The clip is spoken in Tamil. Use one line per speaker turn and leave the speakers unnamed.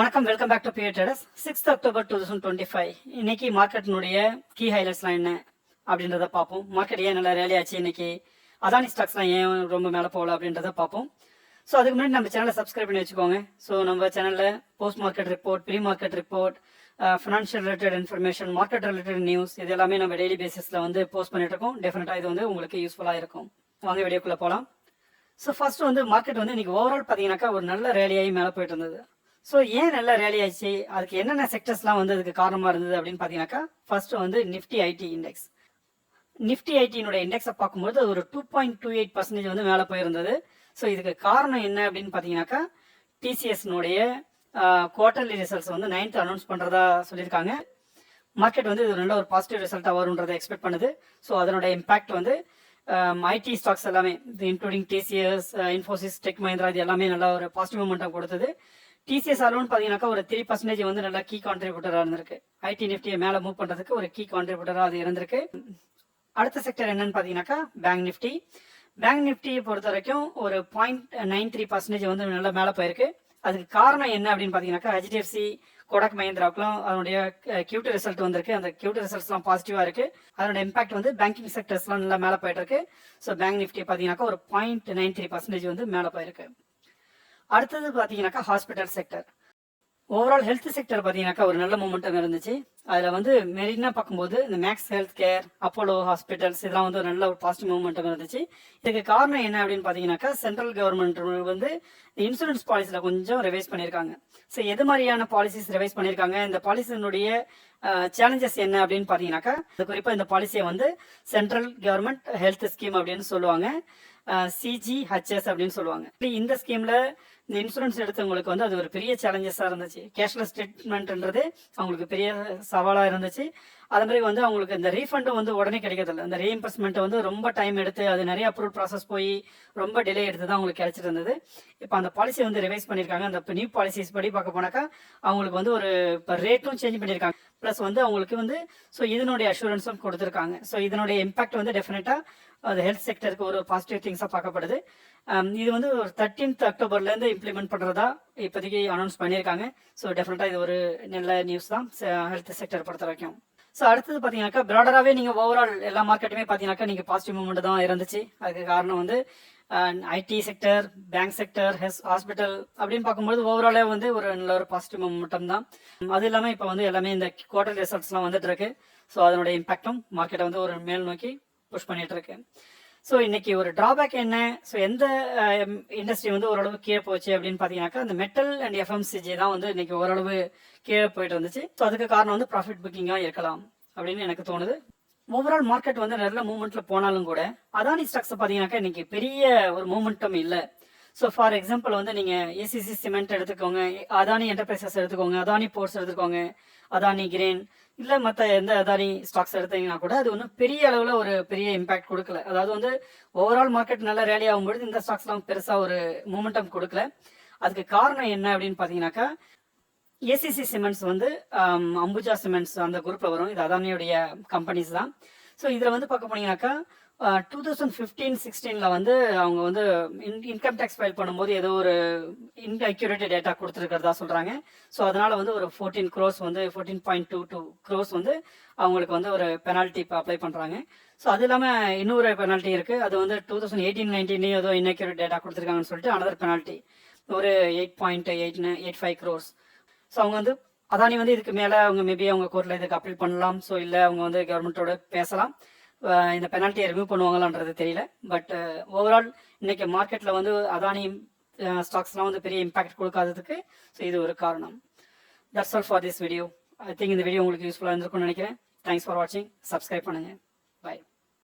வணக்கம் welcome back to PA traders sixth October two thousand twenty five இன்னைக்கு மார்க்கெட்டினுடைய கீ ஹைலைட்ஸ்லாம் என்ன அப்படின்றத பார்ப்போம். மார்க்கெட் ஏன் நல்லா ரேலி ஆச்சு இன்னைக்கு? அதானி ஸ்டாக்ஸ்லாம் ஏன் ரொம்ப மேலே போகல அப்படின்றத பார்ப்போம். ஸோ அதுக்கு முன்னாடி நம்ம சேனலை சப்ஸ்கிரைப் பண்ணி வச்சுக்கோங்க. ஸோ நம்ம சேனலில் post market report pre market report financial related information market related news இது எல்லாமே நம்ம டெய்லி பேசிஸில் வந்து போஸ்ட் பண்ணிட்டு இருக்கோம். டெஃபினட்டாக இது வந்து உங்களுக்கு யூஸ்ஃபுல்லாக இருக்கும். வாங்க வீடியோக்குள்ளே போகலாம் ஸோ ஃபர்ஸ்ட் வந்து மார்க்கெட் வந்து இன்னைக்கு ஓவரால் பார்த்தீங்கன்னாக்கா ஒரு நல்ல ரேலியாகி மேலே போயிட்டு இருந்தது. ஸோ ஏன் நல்லா ரேலி ஆச்சு அதுக்கு என்னென்ன செக்டர்ஸ்லாம் வந்து அதுக்கு காரணமாக இருந்தது அப்படின்னு பார்த்தீங்கன்னாக்கா ஃபர்ஸ்ட் வந்து நிஃப்டி ஐடி இண்டெக்ஸ் நிஃப்டி ஐடியினுடைய இண்டெக்ஸை பார்க்கும்போது அது ஒரு two point two eight percentage வந்து மேலே போயிருந்தது. ஸோ இதுக்கு காரணம் என்ன அப்படின்னு பார்த்தீங்கன்னாக்கா டிசிஎஸ்னுடைய குவார்டர்லி ரிசல்ட்ஸ் வந்து நைன்த் அனௌன்ஸ் பண்ணுறதா சொல்லியிருக்காங்க. மார்க்கெட் வந்து இது நல்ல ஒரு பாசிட்டிவ் ரிசல்ட்டாக வரும்ன்றதை எக்ஸ்பெக்ட் பண்ணுது. ஸோ அதனுடைய இம்பாக்ட் வந்து ஐடி ஸ்டாக்ஸ் எல்லாமே including TCS Infosys Tech Mahindra இது எல்லாமே நல்லா ஒரு பாசிட்டிவ் மூமெண்ட்டாக கொடுத்தது. டிசிஎஸ் அலோன் பார்த்தீங்கன்னாக்கா ஒரு த்ரீ பர்சன்டேஜ் வந்து நல்லா கீ கான்ட்ரிபியூட்டராக இருந்திருக்கு. ஐடி நிஃப்டியை மேலே மூவ் பண்ணுறதுக்கு ஒரு கீ கான்ட்ரிபியூட்டராக அது இருந்திருக்கு. அடுத்த செக்டர் என்னன்னு பார்த்தீங்கன்னாக்கா பேங்க் நிஃப்டி பேங்க் நிஃப்டியை பொறுத்த வரைக்கும் ஒரு பாயிண்ட் நைன் த்ரீ பர்சன்டேஜ் வந்து நல்லா மேலே போயிருக்கு. அதுக்கு காரணம் என்ன அப்படின்னு பார்த்தீங்கன்னாக்கா ஹெச்டிஎஃப்சி கொடக் மஹிந்திராவுக்குலாம் அதனுடைய கியூட்டு ரிசல்ட் வந்திருக்கு. அந்த கியூட்டு ரிசல்ட்ஸ்லாம் பாசிட்டிவாக இருக்கு. அதனோட இம்பாக்ட் வந்து பேங்கிங் செக்டர்ஸ்லாம் நல்லா மேலே போயிட்டு இருக்கு. ஸோ பேங்க் நிஃப்டி பார்த்தீங்கன்னாக்கா ஒரு பாயிண்ட் நைன் த்ரீ பர்சன்டேஜ் வந்து மேலே போயிருக்கு. அடுத்தது பார்த்தீங்கன்னாக்கா hospital sector overall health sector பார்த்தீங்கன்னாக்கா ஒரு நல்ல மூமெண்டம் இருந்துச்சு. அதில் வந்து மெரினா பார்க்கும்போது இந்த Max health care Apollo hospitals இதெல்லாம் வந்து ஒரு நல்ல ஒரு பாசிட்டிவ் மூமெண்டம் இருந்துச்சு. இதுக்கு காரணம் என்ன அப்படின்னு பார்த்தீங்கன்னாக்கா சென்ட்ரல் கவர்மெண்ட் வந்து இன்சூரன்ஸ் பாலிசியில் கொஞ்சம் ரிவைஸ் பண்ணியிருக்காங்க. ஸோ எது மாதிரியான பாலிசிஸ் ரிவைஸ் பண்ணியிருக்காங்க? இந்த பாலிசியினுடைய சேலஞ்சஸ் என்ன அப்படின்னு பார்த்தீங்கன்னாக்கா குறிப்பாக இந்த பாலிசியை வந்து சென்ட்ரல் கவர்மெண்ட் ஹெல்த் ஸ்கீம் அப்படின்னு சொல்லுவாங்க. சிஜிஹெச்எஸ் அப்படின்னு சொல்லுவாங்க. இந்த ஸ்கீம்ல இந்த இன்சூரன்ஸ் எடுத்தவங்களுக்கு வந்து அது ஒரு பெரிய சேலஞ்சஸாக இருந்துச்சு. கேஷ்லெஸ் ட்ரீட்மெண்ட்ன்றது அவங்களுக்கு பெரிய சவாலாக இருந்துச்சு. அது மாதிரி வந்து அவங்களுக்கு இந்த ரீஃபண்டும் வந்து உடனே கிடைக்கிறதில்ல. அந்த ரீஇம்பர்ஸ்மெண்ட்டை வந்து ரொம்ப டைம் எடுத்து அது நிறைய அப்ரூவல் ப்ராசஸ் போய் ரொம்ப டிலே எடுத்து தான் அவங்களுக்கு கிடைச்சிட்டு இருந்தது இப்போ அந்த பாலிசி வந்து ரிவைஸ் பண்ணியிருக்காங்க அந்த நியூ பாலிசிஸ் படி பார்க்க போனாக்கா அவங்களுக்கு வந்து ஒரு இப்போ ரேட்டும் சேஞ்ச் பண்ணியிருக்காங்க ப்ளஸ் வந்து அவங்களுக்கு வந்து ஸோ இதனுடைய அஷூரன்ஸும் கொடுத்துருக்காங்க. ஸோ இதனுடைய இம்பாக்ட் வந்து டெஃபினட்டாக அது ஹெல்த் செக்டருக்கு ஒரு பாசிட்டிவ் திங்ஸாக பார்க்கப்படுது. Um, இது வந்து ஒரு தேர்ட்டீன்த் அக்டோபர்லேருந்து இம்ப்ளிமெண்ட் பண்ணுறதா இப்போதைக்கு அனௌன்ஸ் பண்ணியிருக்காங்க. ஸோ டெஃபினட்டாக இது ஒரு நல்ல நியூஸ் தான். ஹெல்த் செக்டர் பொறுத்த வரைக்கும். ஸோ அடுத்தது பார்த்தீங்கன்னாக்கா ப்ராடராகவே நீங்கள் ஓவரால் எல்லா மார்க்கெட்டுமே பார்த்தீங்கன்னாக்கா நீங்கள் பாசிட்டிவ் மூமெண்ட் தான் இருந்துச்சு. அதுக்கு காரணம் வந்து ஐடி செக்டர் பேங்க் செக்டர் ஹெஸ் ஹாஸ்பிட்டல் அப்படின்னு பார்க்கும்போது ஓவராலே வந்து ஒரு நல்ல ஒரு பாசிட்டிவ் மூமெண்டம் தான். அது இல்லாமல் இப்போ வந்து எல்லாமே இந்த குவார்டர் ரிசல்ட்ஸ்லாம் வந்துட்டு இருக்கு. ஸோ அதனுடைய இம்பாக்டும் மார்க்கெட்டை வந்து ஒரு மேல் நோக்கி புஷ் பண்ணிட்டு இருக்கு. ஸோ இன்னைக்கு ஒரு டிராபேக் என்ன? ஸோ எந்த இண்டஸ்ட்ரி வந்து ஓரளவு கீழே போச்சு அப்படின்னு பார்த்தீங்கன்னாக்கா அந்த மெட்டல் அண்ட் எஃப்எம்சிஜி தான் வந்து இன்னைக்கு ஓரளவு கீழே போயிட்டு இருந்துச்சு ஸோ அதுக்கு காரணம் வந்து ப்ராஃபிட் புக்கிங்காக இருக்கலாம் அப்படின்னு எனக்கு தோணுது. ஓவரால் மார்க்கெட் வந்து நல்ல மூவ்மெண்ட்ல போனாலும் கூட அதானி ஸ்டாக்ஸ் பார்த்தீங்கன்னாக்கா இன்னைக்கு பெரிய ஒரு மூமெண்டம் இல்லை. ஸோ ஃபார் எக்ஸாம்பிள் வந்து நீங்கள் ஏசிசி சிமெண்ட் எடுத்துக்கோங்க அதானி என்டர்பிரைசஸ் எடுத்துக்கோங்க அதானி போர்ட்ஸ் எடுத்துக்கோங்க அதானி கிரேன் இல்லை மற்ற எந்த அதானி ஸ்டாக்ஸ் எடுத்தீங்கன்னா கூட அது ஒன்றும் பெரிய அளவில் ஒரு பெரிய இம்பாக்ட் கொடுக்கல. அதாவது வந்து ஓவரால் மார்க்கெட் நல்லா ரேலி ஆகும்பொழுது இந்த ஸ்டாக்ஸ்லாம் பெருசாக ஒரு மூமெண்டம் கொடுக்கல. அதுக்கு காரணம் என்ன அப்படின்னு பார்த்தீங்கன்னாக்கா ஏசிசி சிமெண்ட்ஸ் வந்து அம்புஜா சிமெண்ட்ஸ் அந்த குரூப்பில் வரும். இது அதானியுடைய கம்பெனிஸ் தான். ஸோ இதில் வந்து பார்க்க போனீங்கன்னாக்கா டூ தௌசண்ட் ஃபிஃப்டீன் சிக்ஸ்டீனில் வந்து அவங்க வந்து இன் இன்கம் டேக்ஸ் ஃபைல் பண்ணும்போது ஏதோ ஒரு இன்அக்யூரேட் டேட்டா கொடுத்துருக்கிறதா சொல்கிறாங்க ஸோ அதனால் வந்து ஒரு ஃபோர்டீன் க்ரோஸ் வந்து fourteen point two two crores வந்து அவங்களுக்கு வந்து ஒரு பெனால்ட்டி இப்போ அப்ளை பண்ணுறாங்க ஸோ அது இல்லாமல் இன்னொரு பெனால்ட்டி இருக்குது அது வந்து டூ தௌசண்ட் எயிட்டீன் நைன்டீன்லேயும் ஏதோ இன்அக்யூரேட் டேட்டா கொடுத்துருக்காங்கன்னு சொல்லிட்டு அனதர் பெனால்ட்டி ஒரு eight point eight eight five crores so அவங்க வந்து அதானி வந்து இதுக்கு மேலே அவங்க மேபி அவங்க கோர்ட்டில் இதுக்கு அப்பீல் பண்ணலாம். ஸோ இல்லை அவங்க வந்து கவர்மெண்ட்டோட பேசலாம். இந்த பெனால்ட்டியை ரிமூவ் பண்ணுவாங்களான்றது தெரியல. பட் ஓவரால் இன்னைக்கு மார்க்கெட்டில் வந்து அதானி ஸ்டாக்ஸ்லாம் வந்து பெரிய இம்பாக்ட் கொடுக்காததுக்கு ஸோ இது ஒரு காரணம். That's all for this video I think இந்த வீடியோ உங்களுக்கு யூஸ்ஃபுல்லாக இருந்திருக்கும்னு நினைக்கிறேன். தேங்க்ஸ் ஃபார் வாட்சிங் சப்ஸ்கிரைப் பண்ணுங்கள் பாய்